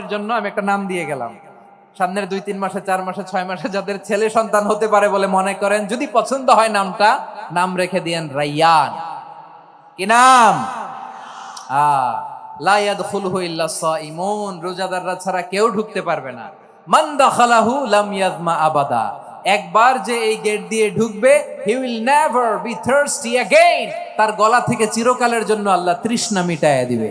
এর জন্য আমি একটা নাম দিয়ে গেলাম। সামনের দুই, তিন মাসে, চার মাসে, ছয় মাসে যাদের ছেলে সন্তান হতে পারে বলে মনে করেন, যদি পছন্দ হয় নামটা, নাম রেখে দিয়েন রাইয়ান। কি নাম? রোজাদাররা ছাড়া কেউ ঢুকতে পারবে না। একবার যে এই গেট দিয়ে ঢুকবে তার গলা থেকে চিরকালের জন্য আল্লাহ তৃষ্ণা মিটায় দিবে।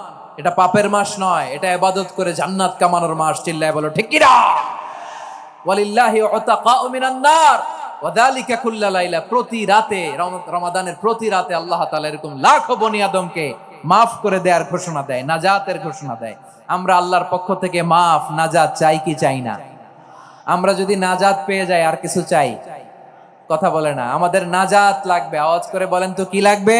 এটা পাপের মাস নয়, এটা ইবাদত করে জান্নাত কামানোর মাস, চিল্লায় বলো, ঠিক প্রতি রাতে রমাদানের প্রতি রাতে আল্লাহ এরকম লাখো বনি আদমকে মাফ করে দেওয়ার ঘোষণা দেয়, নাজাতের ঘোষণা দেয়। আমরা আল্লাহর পক্ষ থেকে মাফ, নাজাত চাই কি চাই না? আমরা যদি নাজাত পেয়ে যাই, আর কিছু চাই? কথা বলে না, আমাদের নাজাত লাগবে, আওয়াজ করে বলেন তো কি লাগবে?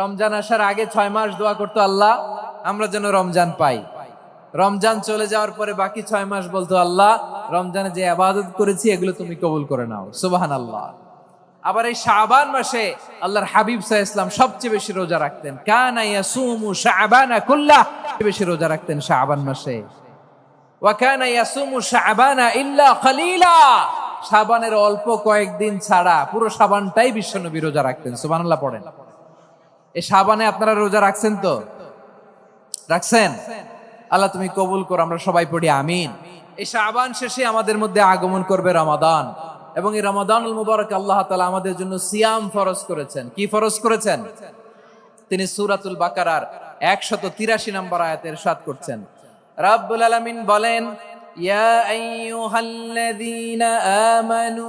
রমজান আসার আগে ছয় মাস দোয়া করতো আল্লাহ, আমরা যেন রমজান পাই। রমজান চলে যাওয়ার পরে বাকি ছয় মাস বলতো আল্লাহ, রমজানে যে আবাদত করেছি, এগুলো তুমি কবুল করে নাও। সুবাহান আল্লাহ আবার এই শাবান মাসে আল্লাহর হাবিব সাহ ইসলাম সবচেয়ে বেশি রোজা রাখতেন। কানা ইয়াসুমু শাবানা কুল্লাহ বেশি রোজা রাখতেন শাবান মাসে। ওয়াকানা ইয়াসুমু শাবানা ইল্লা খালিলা, শাবানের অল্প কয়েকদিন ছাড়া পুরো শাবানটাই বিশ্বনবী রোজা রাখতেন। সুবহানাল্লাহ পড়েন। এই শাবানে আপনারা রোজা রাখছেন তো? রাখছেন? আল্লাহ তুমি কবুল করো, আমরা সবাই পড়ি, আমিন। এই সাবান শেষে আমাদের মধ্যে আগমন করবে রমাদান। এবং এই রমাদানুল মুবারক আল্লাহ তালা আমাদের জন্য সিয়াম ফরজ করেছেন। কি ফরজ করেছেন? তিনি সূরাতুল বাকারার 183 নম্বর আয়াতের সাত করছেন। রাব্বুল আলামিন বলেন, ইয়া আমানু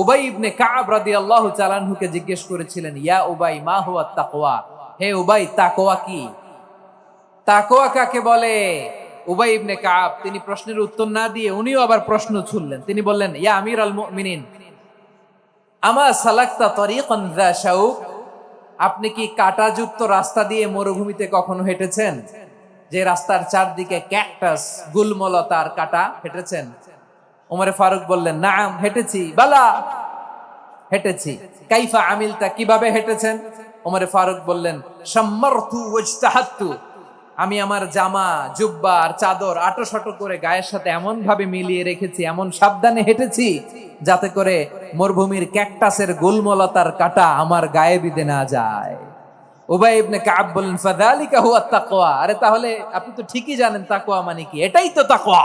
উবাই ইবনে কাব আনহুকে জিজ্ঞেস করেছিলেন, ইয়া উবাই, মা হুয়া হে উবাই কি? তাকওয়া কাকে বলে? উবাই ইবনে কাব, তিনি প্রশ্নের উত্তর না দিয়ে উনিও আবার প্রশ্ন তিনি বললেন, ইয়া আমির আল মুমিনিন, আমা সালাক্তা তরিকান যা শাউক? আপনি কি কাটাযুক্ত রাস্তা দিয়ে মরুভূমিতে কখনো হেঁটেছেন? যে রাস্তার চারদিকে ক্যাকটাস, গুলমলতার কাটা হেঁটেছেন? ওমরে ফারুক বললেন, নাম, হেঁটেছি। বালা, হেঁটেছি। কাইফা আমিলতা, কীভাবে হেঁটেছেন? ওমরে ফারুক বললেন আমি আমার জামা, জুব্বা আর চাদর আটো শটো করে গায়ের সাথে এমন ভাবে মিলিয়ে রেখেছি, এমন সাবধানে হেঁটেছি, যাতে করে মরুভূমির ক্যাকটাসের গোলমলতার কাটা আমার গায়ে বিধে না যায়। উবাই ইবনে কাব বললেন, ফাযালিকা হুয়া তাকওয়া। আরে তাহলে আপনি তো ঠিকই জানেন তাকওয়া মানে কি? এটাই তো তাকওয়া।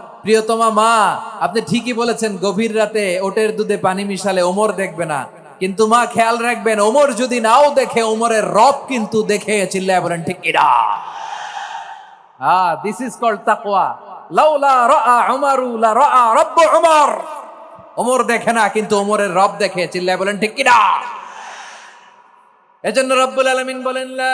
প্রিয়তমা মা, আপনি ঠিকই বলেছেন, গভীর রাতে ওটের দুধে পানি মিশালে ওমর দেখবে না। কিন্তু মা, খেয়াল রাখবেন, ওমর যদি নাও দেখে, ওমরের রব কিন্তু দেখে চিল্লায় বলেন, ঠিক এরা। হ্যাঁ দিস ইজ কল্ড তাকওয়া। লাউলা রাআ উমারু, লা রাআ রব্বু উমর। ওমর দেখে না, কিন্তু ওমরের রব দেখে চিল্লায় বলেন, ঠিক কিনা এজন্য রব্বুল আলামিন বলেন, লা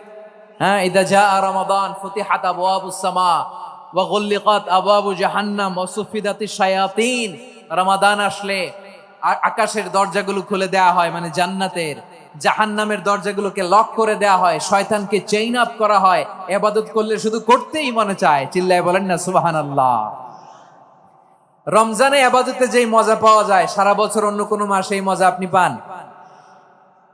হ্যাঁ ইদা যা রমাদান ফুতিহাত ওয়া জাহান্নাম ওয়া সুফিদাতিশ শায়াতিন। রমাদান আসলে আকাশের দরজাগুলো খুলে দেয়া হয় মানে জান্নাতের। জাহান্নামের দরজাগুলোকে লক করে দেয়া হয়, শয়তানকে চেইন আপ করা হয়, এবাদত করলে শুধু করতেই মনে চায়, চিল্লায় বলেন না, সুবহানাল্লাহ। রমজানে আবাদতে যেই মজা পাওয়া যায়, সারা বছর অন্য কোনো মাসে এই মজা আপনি পান।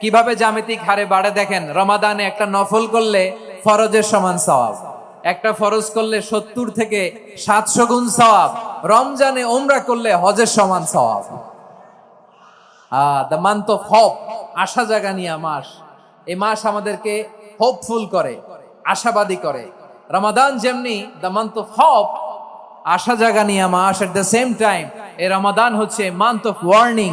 কীভাবে জ্যামিতিক হারে বাড়ে দেখেন, রমাদানে একটা নফল করলে ফরজের সমান সওয়াব। একটা ফরজ করলে সত্তর থেকে সাতশো গুণ সওয়াব। রমজানে ওমরা করলে হজের সমান সওয়াব। দ্য মান্থ অফ আশা জাগানিয়া মাস। এই মাস আমাদেরকে হোপফুল করে, আশাবাদী করে। রমাদান যেমনি দ্য মান্থ অফ আশা জাগানিয়া মাস, এট দ্য সেম টাইম এই রমাদান হচ্ছে মান্থ অফ ওয়ার্নিং।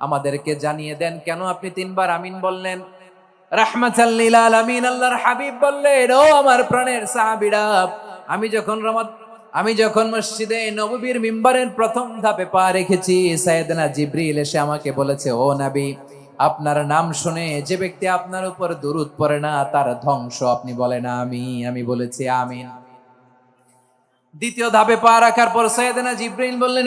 আমাদেরকে জানিয়ে দেন, কেন আপনি তিনবার আমিন বললেন? হাবিব বললেন, ও আমার প্রাণের আমি যখন আমি যখন মসজিদে মিম্বারের প্রথম ধাপে পা রেখেছি, সাইয়েদনা জিব্রিল এসে আমাকে বলেছে, ও নবী, আপনার নাম শুনে যে ব্যক্তি আপনার উপর দুরুদ পড়ে না, তার ধ্বংস আপনি বলেন, আমি আমি বলেছি, আমিন। দ্বিতীয় ধাপে পা রাখার পর সৈয়দনা জিব্রাইল বললেন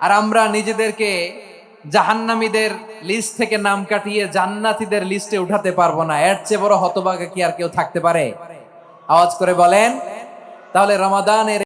আর আমরা নিজেদেরকে জাহান্নামীদের লিস্ট থেকে নাম কাটিয়ে জান্নাতীদের লিস্টে উঠাতে পারব না। এর চেয়ে বড় হতবাগা কি আর কেউ থাকতে পারে? আওয়াজ করে বলেন, তাহলে রমাদানের